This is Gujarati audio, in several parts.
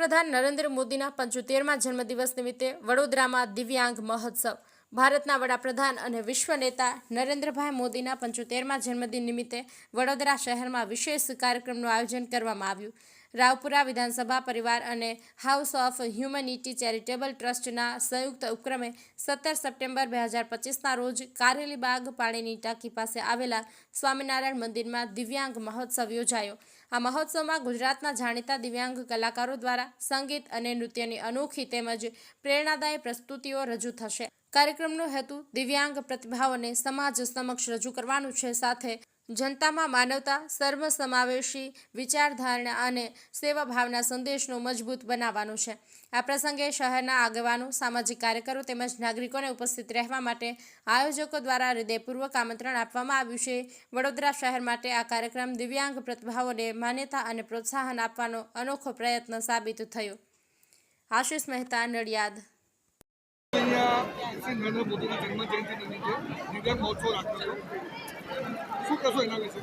વડાપ્રધાન નરેન્દ્ર મોદીના પંચોતેરમાં જન્મદિવસ નિમિત્તે વડોદરામાં દિવ્યાંગ મહોત્સવ. ભારતના વડાપ્રધાન અને વિશ્વ નેતા નરેન્દ્રભાઈ મોદીના પંચોતેરમાં જન્મદિન નિમિત્તે વડોદરા શહેરમાં વિશેષ કાર્યક્રમનું આયોજન કરવામાં આવ્યું. રાવપુરા વિધાનસભા પરિવાર અને હાઉસ ઓફ હ્યુમનિટી ચેરિટેબલ ટ્રસ્ટના સંયુક્ત ઉપક્રમે સત્તર સપ્ટેમ્બર બે હજાર પચીસના રોજ કારેલીબાગ પાણીની ટાંકી પાસે આવેલા સ્વામિનારાયણ મંદિરમાં દિવ્યાંગ મહોત્સવ યોજાયો. આ મહોત્સવમાં ગુજરાતના જાણીતા દિવ્યાંગ કલાકારો દ્વારા સંગીત અને નૃત્યની અનોખી તેમજ પ્રેરણાદાયી પ્રસ્તુતિઓ રજૂ થશે. કાર્યક્રમનો હેતુ દિવ્યાંગ પ્રતિભાઓને સમાજ સમક્ષ રજૂ કરવાનું છે. સાથે જનતામાં માનવતા, સર્વસમાવેશી, વિચારધારણા અને સેવાભાવના સંદેશનો મજબૂત બનાવવાનો છે. આ પ્રસંગે શહેરના આગેવાનો, સામાજિક કાર્યકરો તેમજ નાગરિકોને ઉપસ્થિત રહેવા માટે આયોજકો દ્વારા હૃદયપૂર્વક આમંત્રણ આપવામાં આવ્યું છે. વડોદરા શહેર માટે આ કાર્યક્રમ દિવ્યાંગ પ્રતિભાઓને માન્યતા અને પ્રોત્સાહન આપવાનો અનોખો પ્રયત્ન સાબિત થયો. આશિષ મહેતા, નડિયાદ.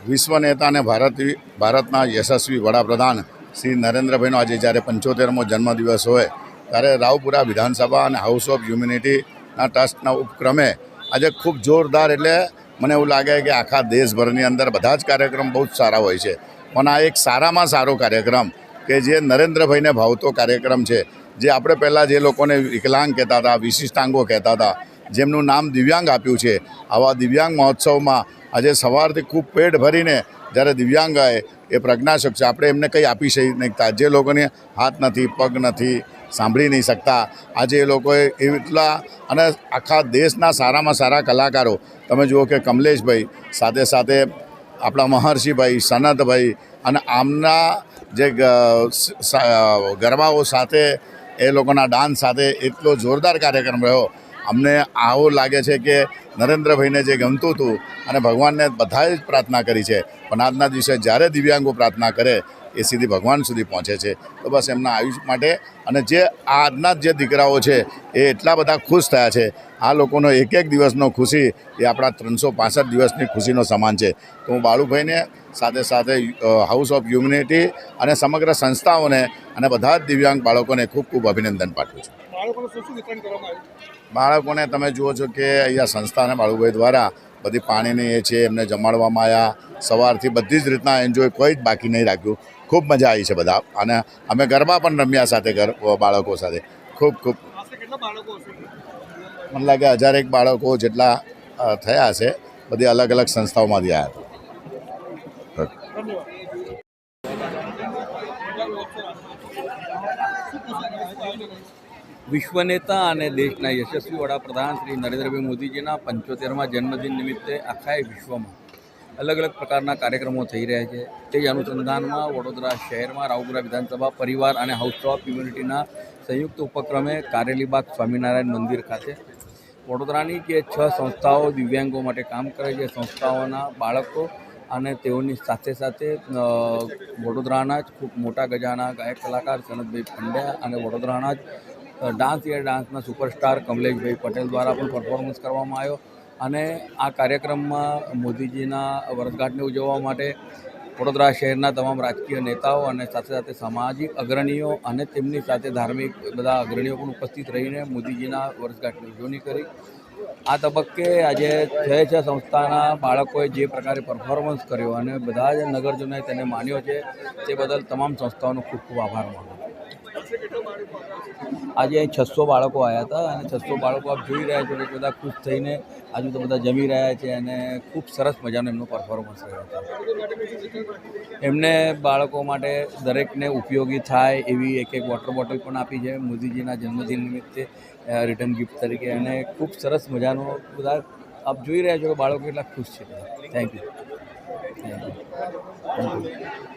વિશ્વ નેતા અને ભારત ભારતના યશસ્વી વડાપ્રધાન શ્રી નરેન્દ્રભાઈનો આજે જ્યારે પંચોતેરમો જન્મદિવસ હોય, ત્યારે રાવપુરા વિધાનસભા અને હાઉસ ઓફ હ્યુમિનિટીના ટ્રસ્ટના ઉપક્રમે આજે ખૂબ જોરદાર એટલે મને એવું લાગે કે આખા દેશભરની અંદર બધા જ કાર્યક્રમ બહુ જ સારા હોય છે. પણ આ એક સારામાં સારો કાર્યક્રમ કે જે નરેન્દ્રભાઈને ભાવતો કાર્યક્રમ છે જે આપણે પહેલાં જે લોકોને વિકલાંગ કહેતા હતા, વિશિષ્ટાંગો કહેતા હતા, જેમનું નામ દિવ્યાંગ આપ્યું છે, આવા દિવ્યાંગ મહોત્સવમાં આજે સવારથી ખૂબ પેટ ભરીને જ્યારે દિવ્યાંગ આવે એ પ્રજ્ઞાશક છે. આપણે એમને કંઈ આપી શકી શકતા જે લોકોને હાથ નથી, પગ નથી સાંભળી નહીં શકતા. આજે એ લોકોએ એટલા અને આખા દેશના સારામાં સારા કલાકારો. તમે જુઓ કે કમલેશભાઈ, સાથે સાથે આપણા મહર્ષિભાઈ, સનતભાઈ અને આમના જે ગરબાઓ સાથે એ લોકોના ડાન્સ સાથે એટલો જોરદાર કાર્યક્રમ રહ્યો. અમને આવું લાગે છે કે નરેન્દ્રભાઈને જે ગમતું હતું અને ભગવાનને બધાએ જ પ્રાર્થના કરી છે. પણ આજના દિવસે જ્યારે દિવ્યાંગો પ્રાર્થના કરે એ સીધી ભગવાન સુધી પહોંચે છે. તો બસ એમના આયુષ માટે અને જે આજના જે દીકરાઓ છે એ એટલા બધા ખુશ થયા છે. આ લોકોનો એક એક દિવસનો ખુશી એ આપણા ત્રણસો પાસઠ દિવસની ખુશીનો સમાન છે. તો હું બાળુભાઈને સાથે સાથે હાઉસ ઓફ હ્યુમિનિટી અને સમગ્ર સંસ્થાઓને અને બધા જ દિવ્યાંગ બાળકોને ખૂબ ખૂબ અભિનંદન પાઠવું છું. બાળકોને તમે જુઓ છો કે અહીંયા સંસ્થાને બાળુભાઈ દ્વારા બધી પાણીની એ છે, એમને જમાડવામાં આવ્યા. સવારથી બધી જ રીતના એન્જોય કોઈ જ બાકી નહીં રાખ્યું. ખૂબ મજા આવી છે બધા. અને અમે ગરબા પણ રમ્યા સાથે ઘર બાળકો સાથે. ખૂબ ખૂબ. મને લાગે હજારેક બાળકો જેટલા થયા છે બધી અલગ અલગ સંસ્થાઓમાંથી આવ્યા હતા. ધન્યવાદ. વિશ્વ નેતા અને દેશના યશસ્વી વડાપ્રધાન શ્રી નરેન્દ્રભાઈ મોદીજીના પંચોતેરમાં જન્મદિન નિમિત્તે આખા વિશ્વમાં અલગ અલગ પ્રકારના કાર્યક્રમો થઈ રહ્યા છે. તે અનુસંધાનમાં વડોદરા શહેરમાં રાવપુરા વિધાનસભા પરિવાર અને હાઉસ ઓફ યુનિટીના સંયુક્ત ઉપક્રમે કારેલીબાગ સ્વામિનારાયણ મંદિર ખાતે વડોદરાની જે છ સંસ્થાઓ દિવ્યાંગો માટે કામ કરે છે. સંસ્થાઓના બાળકો અને તેઓની સાથે સાથે વડોદરાના જ ખૂબ મોટા ગજાના ગાયક કલાકાર સનતભાઈ પંડ્યા અને વડોદરાના જ ડાન્સ યર ડાન્સના સુપરસ્ટાર કમલેશભાઈ પટેલ દ્વારા પણ પરફોર્મન્સ કરવામાં આવ્યો. અને આ કાર્યક્રમમાં મોદીજીના વર્ષગાંઠને ઉજવવા માટે વડોદરા શહેરના તમામ રાજકીય નેતાઓ અને સાથે સાથે સામાજિક અગ્રણીઓ અને તેમની સાથે ધાર્મિક બધા અગ્રણીઓ પણ ઉપસ્થિત રહીને મોદીજીના વર્ષગાંઠની ઉજવણી કરી. આ તબક્કે આજે છ છ સંસ્થાના બાળકોએ જે પ્રકારે પરફોર્મન્સ કર્યો અને બધા જ નગરજનોએ તેને માન્યો છે. તે બદલ તમામ સંસ્થાઓનો ખૂબ ખૂબ આભાર માનું આજે અહીં છસો બાળકો આવ્યા હતા અને છસો બાળકો આપ જોઈ રહ્યા છો કે બધા ખુશ થઈને આજુ તો બધા જમી રહ્યા છે અને ખૂબ સરસ મજાનો એમનો પરફોર્મન્સ રહ્યો રાખ્યું એમને બાળકો માટે દરેકને ઉપયોગી થાય એવી એક એક વોટર બોટલ પણ આપી છે. મોદીજીના જન્મદિન નિમિત્તે રિટર્ન ગિફ્ટ તરીકે અને ખૂબ સરસ મજાનો બધા આપ જોઈ રહ્યા છો કે બાળકો કેટલા ખુશ છે થેન્ક યુ થેન્ક યુ